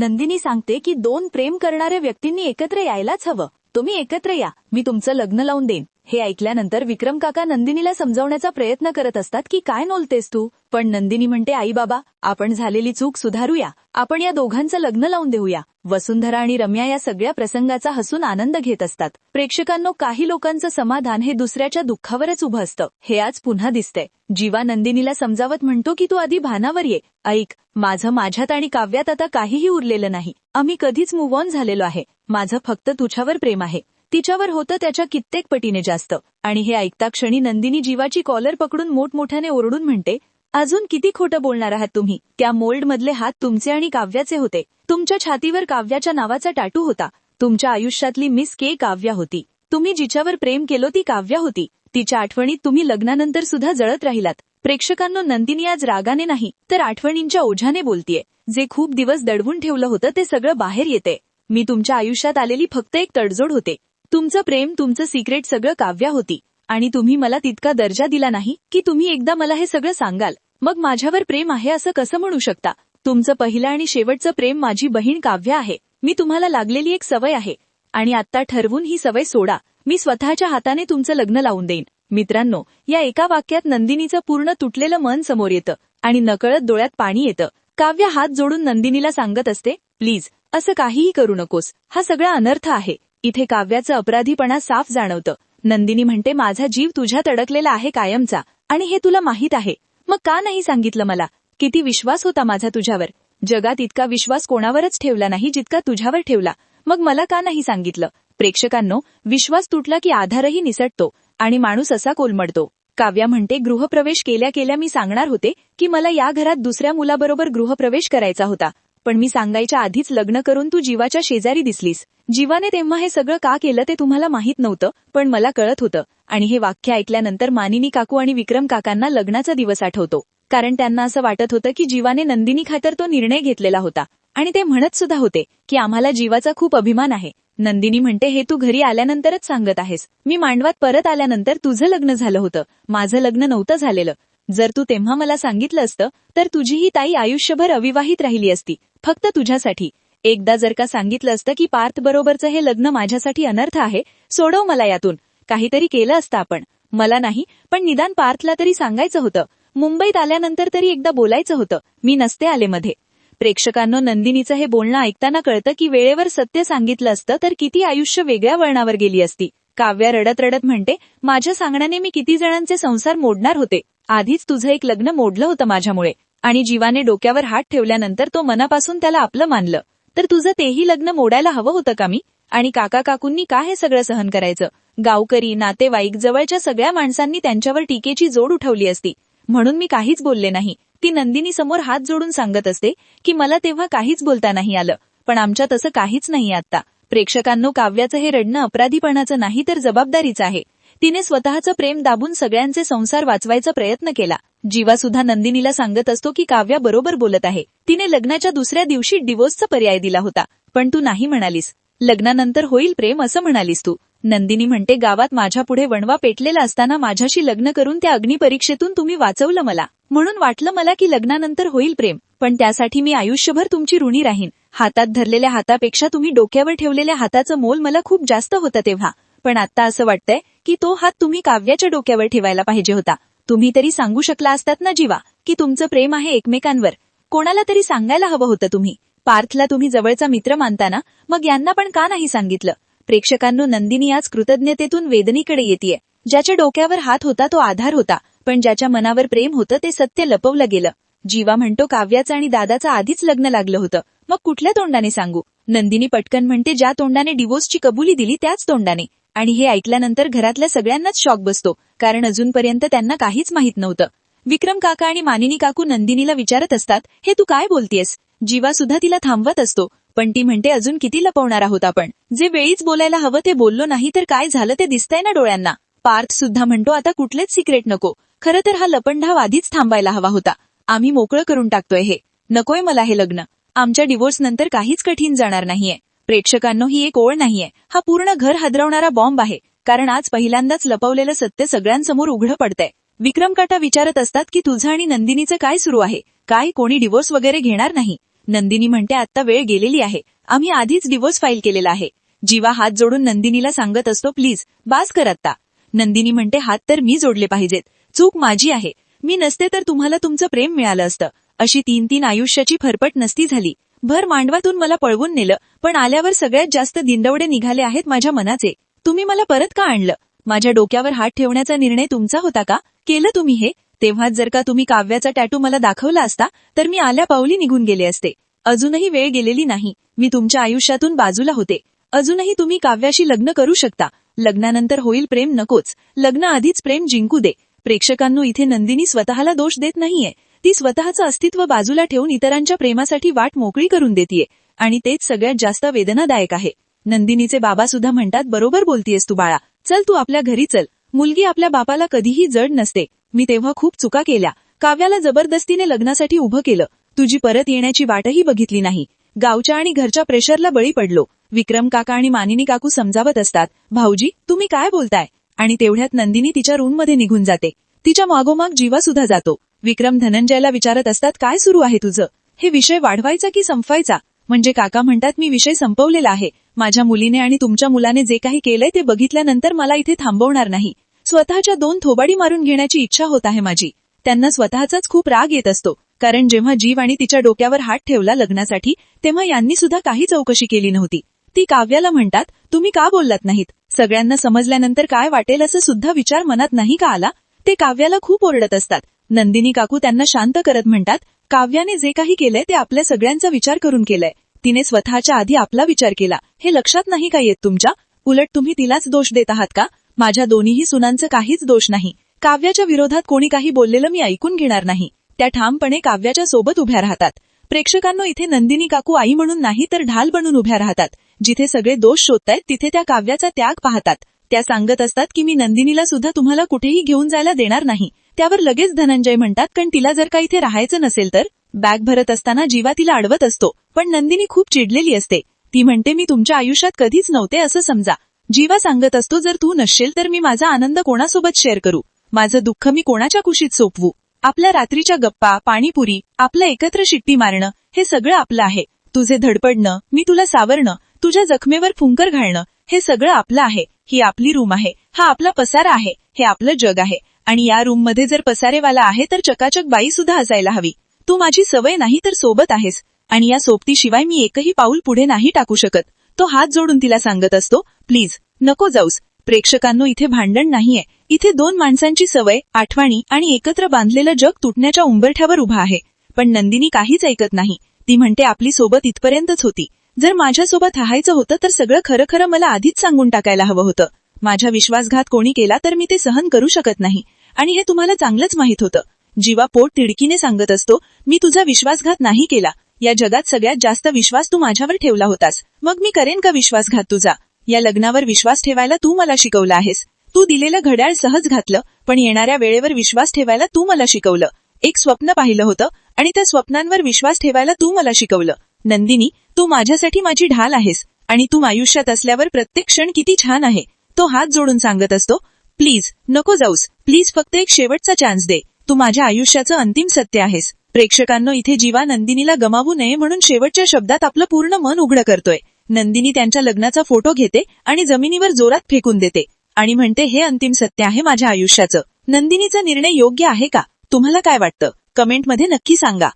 नंदिनी सांगते की दोन प्रेम करणाऱ्या व्यक्तींनी एकत्र यायलाच हवं. तुम्ही एकत्र या. मी तुमचं लग्न लावून देईन. हे ऐकल्यानंतर विक्रम काका नंदिनीला समजावण्याचा प्रयत्न करत असतात की काय नोलतेस तू? पण नंदिनी म्हणते आई बाबा आपण झालेली चूक सुधारूया. आपण या दोघांचं लग्न लावून देऊया. वसुंधरा आणि रम्या या सगळ्या प्रसंगाचा हसून आनंद घेत असतात. प्रेक्षकांनो काही लोकांचं समाधान हे दुसऱ्याच्या दुःखावरच उभं असतं. हे आज पुन्हा दिसतंय. जीवा नंदिनीला समजावत म्हणतो की तू आधी भानावर ये. ऐक माझं माझ्यात आणि काव्यात आता काहीही उरलेलं नाही. आम्ही कधीच मूव्ह ऑन झालेलो आहे. माझं फक्त तुझ्यावर प्रेम आहे. तिच्यावर होतं त्याच्या कित्येक पटीने जास्त. आणि हे ऐकता क्षणी नंदिनी जीवाची कॉलर पकडून मोठमोठ्याने ओरडून म्हणते अजून किती खोटं बोलणार आहात तुम्ही? त्या मोल्ड मधले हात तुमचे आणि काव्याचे होते. तुमच्या छातीवर काव्याच्या नावाचा टाटू होता. तुमच्या आयुष्यातली मिस के काव्या होती. तुम्ही जिच्यावर प्रेम केलो ती काव्या होती. तिच्या आठवणीत तुम्ही लग्नानंतर सुद्धा जळत राहिलात. प्रेक्षकांनो नंदिनी आज रागाने नाही तर आठवणींच्या ओझ्याने बोलतीये. जे खूप दिवस दडवून ठेवलं होतं ते सगळं बाहेर येते. मी तुमच्या आयुष्यात आलेली फक्त एक तडजोड होते. तुमचं प्रेम तुमचं सिक्रेट सगळं काव्या होती. आणि तुम्ही मला तितका दर्जा दिला नाही की तुम्ही एकदा मला हे सगळं सांगाल. मग माझ्यावर प्रेम आहे असं कसं म्हणू शकता? तुमचं पहिलं आणि शेवटचं प्रेम माझी बहीण काव्य आहे. मी तुम्हाला लागलेली एक सवय आहे. आणि आता ठरवून ही सवय सोडा. मी स्वतःच्या हाताने तुमचं लग्न लावून देईन. मित्रांनो या एका वाक्यात नंदिनीचं पूर्ण तुटलेलं मन समोर येतं. आणि नकळत डोळ्यात पाणी येतं. काव्य हात जोडून नंदिनीला सांगत असते प्लीज असं काहीही करू नकोस. हा सगळा अनर्थ आहे. इथे काव्याचं अपराधीपणा साफ जाणवतं. नंदिनी म्हणते माझा जीव तुझ्यात अडकलेला आहे कायमचा आणि हे तुला माहीत आहे. मग का नाही सांगितलं मला? किती विश्वास होता माझा तुझ्यावर? जगात इतका विश्वास कोणावरच ठेवला नाही जितका तुझ्यावर ठेवला. मग मला का नाही सांगितलं? प्रेक्षकांनो विश्वास तुटला की आधारही निसटतो आणि माणूस असा कोलमडतो. काव्या म्हणते गृहप्रवेश केल्या केल्या मी सांगणार होते की मला या घरात दुसऱ्या मुलाबरोबर गृहप्रवेश करायचा होता. पण मी सांगायच्या आधीच लग्न करून तू जीवाच्या शेजारी दिसलीस. जीवाने तेव्हा हे सगळं का केलं ते तुम्हाला माहीत नव्हतं पण मला कळत होतं. आणि हे वाक्य ऐकल्यानंतर मानिनी काकू आणि विक्रम काकांना लग्नाचा दिवस आठवतो. कारण त्यांना असं वाटत होतं की जीवाने नंदिनी खातर तो निर्णय घेतलेला होता. आणि ते म्हणत सुद्धा होते की आम्हाला जीवाचा खूप अभिमान आहे. नंदिनी म्हणते हे तू घरी आल्यानंतरच सांगत आहेस. मी मांडवात परत आल्यानंतर तुझं लग्न झालं होतं. माझं लग्न नव्हतं झालेलं. जर तू तेव्हा मला सांगितलं असतं तर तुझी ही ताई आयुष्यभर अविवाहित राहिली असती फक्त तुझ्यासाठी. एकदा जर का सांगितलं असतं की पार्थ बरोबरचं हे लग्न माझ्यासाठी अनर्थ आहे सोडव मला यातून. काहीतरी केलं असतं आपण. मला नाही पण निदान पार्थला तरी सांगायचं होतं. मुंबईत आल्यानंतर तरी एकदा बोलायचं होतं. मी नसते आले मध्ये प्रेक्षकांनो नंदिनीचं हे बोलणं ऐकताना कळतं की वेळेवर सत्य सांगितलं असतं तर किती आयुष्य वेगळ्या वळणावर गेली असती. काव्या रडत रडत म्हणते माझ्या सांगण्याने मी किती जणांचे संसार मोडणार होते. आधीच तुझं एक लग्न मोडलं होतं माझ्यामुळे आणि जीवाने डोक्यावर हात ठेवल्यानंतर तो मनापासून त्याला आपलं मानलं. तर तुझं तेही लग्न मोडायला हवं होतं का मी? आणि काका काकूंनी का हे सगळं सहन करायचं? गावकरी नातेवाईक जवळच्या सगळ्या माणसांनी त्यांच्यावर टीकेची जोड उठवली असती. म्हणून मी काहीच बोलले नाही. ती नंदिनी समोर हात जोडून सांगत असते की मला तेव्हा काहीच बोलता नाही आलं. पण आमच्या तसं काहीच नाही आता प्रेक्षकांनो काव्याचं हे रडणं अपराधीपणाचं नाही तर जबाबदारीचं आहे. तिने स्वतःचं प्रेम दाबून सगळ्यांचे संसार वाचवायचा प्रयत्न केला. जीवा सुद्धा नंदिनीला सांगत असतो की काव्या बरोबर बोलत आहे. तिने लग्नाच्या दुसऱ्या दिवशी डिवोर्सचा पर्याय दिला होता. पण तू नाही म्हणालीस. लग्नानंतर होईल प्रेम असं म्हणालीस तू. नंदिनी म्हणते गावात माझ्या पुढे वणवा पेटलेला असताना माझ्याशी लग्न करून त्या अग्निपरीक्षेतून तुम्ही वाचवलं मला. म्हणून वाटलं मला की लग्नानंतर होईल प्रेम. पण त्यासाठी मी आयुष्यभर तुमची ऋणी राहीन. हातात धरलेल्या हातापेक्षा तुम्ही डोक्यावर ठेवलेल्या हाताचं मोल मला खूप जास्त होतं तेव्हा. पण आता असं वाटतंय की तो हात तुम्ही काव्याच्या डोक्यावर ठेवायला पाहिजे होता. तुम्ही तरी सांगू शकला असतात ना जीवा की तुमचं प्रेम आहे एकमेकांवर. कोणाला तरी सांगायला हवं होतं तुम्ही. पार्थला तुम्ही जवळचा मित्र मानताना मग यांना पण का नाही सांगितलं? प्रेक्षकांनो नंदिनी आज कृतज्ञतेतून वेदनीकडे येते ज्याच्या डोक्यावर हात होता तो आधार होता पण ज्याच्या मनावर प्रेम होतं ते सत्य लपवलं गेलं. जीवा म्हणतो काव्याचं आणि दादाचं आधीच लग्न लागलं होतं. मग कुठल्या तोंडाने सांगू? नंदिनी पटकन म्हणते ज्या तोंडाने डिवोर्सची कबुली दिली त्याच तोंडाने. आणि हे ऐकल्यानंतर घरातल्या सगळ्यांनाच शॉक बसतो कारण अजूनपर्यंत त्यांना काहीच माहीत नव्हतं. विक्रम काका आणि मानिनी काकू नंदिनीला विचारत असतात हे तू काय बोलतेस जीवा सुद्धा तिला थांबवत असतो पण ती म्हणते अजून किती लपवणार आहोत आपण? जे वेळीच बोलायला हवं ते बोललो नाही तर काय झालं ते दिसतंय ना डोळ्यांना पार्थ सुद्धा म्हणतो आता कुठलेच सिक्रेट नको. खरं तर हा लपंडाव आधीच थांबायला हवा होता. आम्ही मोकळं करून टाकतोय हे. नकोय मला हे लग्न. आमच्या डिवोर्स नंतर काहीच कठीण जाणार नाहीये. प्रेक्षकांनो ही एक ओळ नाहीये. हा पूर्ण घर हादरवणारा बॉम्ब आहे. कारण आज पहिल्यांदाच लपवलेलं सत्य सगळ्यांसमोर उघडं पडतंय. विक्रम काटा विचारत असतात की तुझं आणि नंदिनीचं काय सुरू आहे? काय कोणी डिवोर्स वगैरे घेणार नाही? नंदिनी म्हणते आता वेळ गेलेली आहे. आम्ही आधीच डिवोर्स फाईल केलेला आहे. जीवा हात जोडून नंदिनीला सांगत असतो प्लीज बास कर आत्ता. नंदिनी म्हणते हात तर मी जोडले पाहिजेत. चूक माझी आहे. मी नसते तर तुम्हाला तुमचं प्रेम मिळालं असतं. अशी तीन तीन आयुष्याची फरफट नसती झाली. भर मांडवातून मला पळवून नेलं. पण आल्यावर सगळ्यात जास्त दिंडवडे निघाले आहेत माझ्या मनाचे. तुम्ही मला परत का आणलं? माझ्या डोक्यावर हात ठेवण्याचा निर्णय तुमचा होता का? केलं तुम्ही हे? तेव्हाच जर का तुम्ही काव्याचा टॅटू मला दाखवला असता तर मी आल्या पावली निघून गेले असते. अजूनही वेळ गेलेली नाही. मी तुमच्या आयुष्यातून बाजूला होते. अजूनही तुम्ही काव्याशी लग्न करू शकता. लग्नानंतर होईल प्रेम नकोच. लग्न आधीच प्रेम जिंकू दे. प्रेक्षकांनो इथे नंदिनी स्वतःला दोष देत नाहीये. ती स्वतःचं अस्तित्व बाजूला ठेवून इतरांच्या प्रेमासाठी वाट मोकळी करून देतीये. आणि तेच सगळ्यात जास्त वेदनादायक आहे. नंदिनीचे बाबा सुद्धा म्हणतात बरोबर बोलतीयस तू बाळा. चल तू आपल्या घरी चल. मुलगी आपल्या बापाला कधीही जड नसते. मी तेव्हा खूप चुका केल्या. काव्याला जबरदस्तीने लग्नासाठी उभं केलं. तुझी परत येण्याची वाटही बघितली नाही. गावच्या आणि घरच्या प्रेशरला बळी पडलो. विक्रम काका आणि मानिनी काकू समजावत असतात भाऊजी तुम्ही काय बोलताय? आणि तेवढ्यात नंदिनी तिच्या रूममध्ये निघून जाते. तिच्या मागोमाग जीवा सुद्धा जातो. विक्रम धनंजयला विचारत असतात काय सुरू आहे तुझं? हे विषय वाढवायचा की संपवायचा? म्हणजे काका म्हणतात मी विषय संपवलेला आहे. माझ्या मुलीने आणि तुमच्या मुलाने जे काही केलंय ते बघितल्यानंतर मला इथे थांबवणार नाही. स्वतःच्या दोन थोबाडी मारून घेण्याची इच्छा होत आहे माझी. त्यांना स्वतःचाच खूप राग येत असतो. कारण जेव्हा जीव आणि तिच्या डोक्यावर हात ठेवला लग्नासाठी तेव्हा यांनी सुद्धा काही चौकशी केली नव्हती. ती काव्याला म्हणतात तुम्ही का बोललात नाहीत? सगळ्यांना समजल्यानंतर काय वाटेल असं सुद्धा विचार मनात नाही का आला? ते काव्याला खूप ओरडत असतात. नंदिनी काकू त्यांना शांत करत म्हणतात काव्याने जे काही केलंय ते आपल्या सगळ्यांचा विचार करून केलंय. तिने स्वतःच्या आधी आपला विचार केला. हे लक्षात नाही का येत तुमच्या? उलट तुम्ही तिलाच दोष देत आहात का? माझ्या दोन्हीही सुनांचं काहीच दोष नाही. काव्याच्या विरोधात कोणी काही बोललेलं मी ऐकून घेणार नाही. त्या ठामपणे काव्याच्या सोबत उभ्या राहतात. प्रेक्षकांनो इथे नंदिनी काकू आई म्हणून नाही तर ढाल बनून उभ्या राहतात. जिथे सगळे दोष शोधतायत तिथे त्या काव्याचा त्याग पाहतात. त्या सांगत असतात की मी नंदिनीला सुद्धा तुम्हाला कुठेही घेऊन जायला देणार नाही. त्यावर लगेच धनंजय म्हणतात कारण तिला जर का इथे राहायचं नसेल तर? बॅग भरत असताना जीवा तिला अडवत असतो पण नंदिनी खूप चिडलेली असते. ती म्हणते मी तुमच्या आयुष्यात कधीच नव्हते असं समजा. जीवा सांगत असतो जर तू नसशील तर मी माझा आनंद कोणासोबत शेअर करू? माझं दुःख मी कोणाच्या कुशीत सोपवू? आपल्या रात्रीच्या गप्पा पाणीपुरी आपलं एकत्र शिट्टी मारणं हे सगळं आपलं आहे. तुझे धडपडणं मी तुला सावरणं तुझ्या जखमेवर फुंकर घालणं हे सगळं आपलं आहे. ही आपली रूम आहे. हा आपला पसारा आहे. हे आपलं जग आहे. आणि या रूममध्ये जर पसारेवाला आहे तर चकाचक बाई सुद्धा असायला हवी. तू माझी सवय नाही तर सोबत आहेस. आणि या सोबतीशिवाय मी एकही पाऊल पुढे नाही टाकू शकत. तो हात जोडून तिला सांगत असतो प्लीज नको जाऊस. प्रेक्षकांनो इथे भांडण नाहीये. इथे दोन माणसांची सवय आठवणी आणि एकत्र बांधलेलं जग तुटण्याच्या उंबरठ्यावर उभा आहे. पण नंदिनी काहीच ऐकत नाही. ती म्हणते आपली सोबत इथपर्यंतच होती. जर माझ्यासोबत राहायचं होतं तर सगळं खरं खरं मला आधीच सांगून टाकायला हवं होतं. माझ्या विश्वासघात कोणी केला तर मी ते सहन करू शकत नाही. आणि हे तुम्हाला चांगलंच माहीत होतं. जीवा पोट तिडकीने सांगत असतो मी तुझा विश्वासघात नाही केला. या जगात सगळ्यात जास्त विश्वास तू माझ्यावर ठेवला होतास. मग मी करेन का विश्वासघात तुझा? या लग्नावर विश्वास ठेवायला तू मला शिकवला आहेस. तू दिलेलं घड्याळ सहज घातलं पण येणाऱ्या वेळेवर विश्वास ठेवायला तू मला शिकवलं. एक स्वप्न पाहिलं होतं आणि त्या स्वप्नांवर विश्वास ठेवायला तू मला शिकवलं. नंदिनी तू माझ्यासाठी माझी ढाल आहेस आणि तू आयुष्यात असल्यावर प्रत्येक क्षण किती छान आहे. तो हात जोडून सांगत असतो प्लीज नको जाऊस. प्लीज फक्त एक शेवटचा चान्स दे. तू माझ्या आयुष्याचं अंतिम सत्य आहेस. प्रेक्षकांनो इथे जीवा नंदिनीला गमावू नये म्हणून शेवटच्या शब्दात आपलं पूर्ण मन उघडं करतोय. नंदिनी त्यांच्या लग्नाचा फोटो घेते आणि जमिनीवर जोरात फेकून देते. आणि म्हणते हे अंतिम सत्य आहे माझ्या आयुष्याचं. नंदिनीचा निर्णय योग्य आहे का? तुम्हाला काय वाटतं? कमेंटमध्ये नक्की सांगा.